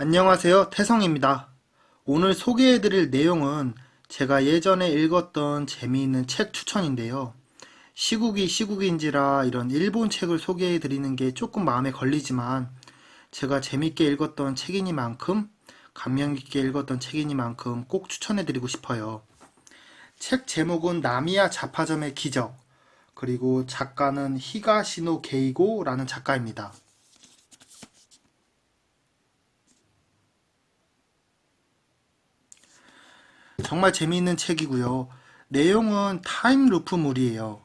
안녕하세요. 태성입니다. 오늘 소개해드릴 내용은 제가 예전에 읽었던 재미있는 책 추천인데요. 시국이 시국인지라 이런 일본 책을 소개해드리는 게 조금 마음에 걸리지만 제가 재밌게 읽었던 책이니만큼 감명 깊게 읽었던 책이니만큼 꼭 추천해드리고 싶어요. 책 제목은 나미야 자파점의 기적 그리고 작가는 히가시노 게이고라는 작가입니다. 정말 재미있는 책이고요. 내용은 타임루프물이에요.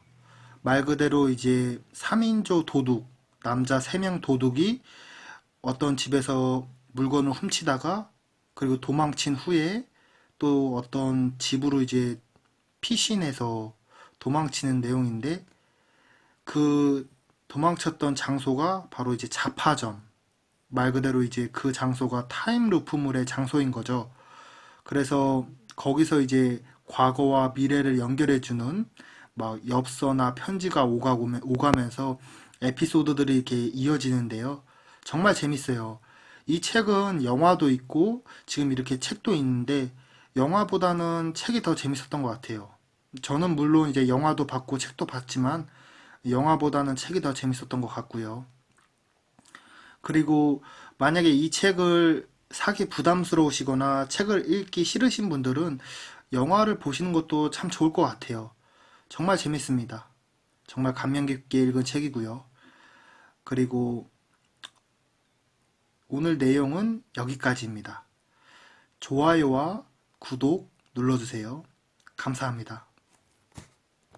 말 그대로 이제 3인조 도둑, 남자 3명 도둑이 어떤 집에서 물건을 훔치다가 그리고 도망친 후에 또 어떤 집으로 이제 피신해서 도망치는 내용인데 그 도망쳤던 장소가 바로 이제 자파점. 말 그대로 이제 그 장소가 타임루프물의 장소인 거죠. 그래서 거기서 이제 과거와 미래를 연결해 주는 막 엽서나 편지가 오가고, 오가면서 에피소드들이 이렇게 이어지는데요. 정말 재밌어요. 이 책은 영화도 있고 지금 이렇게 책도 있는데 영화보다는 책이 더 재밌었던 것 같아요. 저는 물론 이제 영화도 봤고 책도 봤지만 영화보다는 책이 더 재밌었던 것 같고요. 그리고 만약에 이 책을 사기 부담스러우시거나 책을 읽기 싫으신 분들은 영화를 보시는 것도 참 좋을 것 같아요. 정말 재밌습니다. 정말 감명 깊게 읽은 책이고요. 그리고 오늘 내용은 여기까지입니다. 좋아요와 구독 눌러주세요. 감사합니다.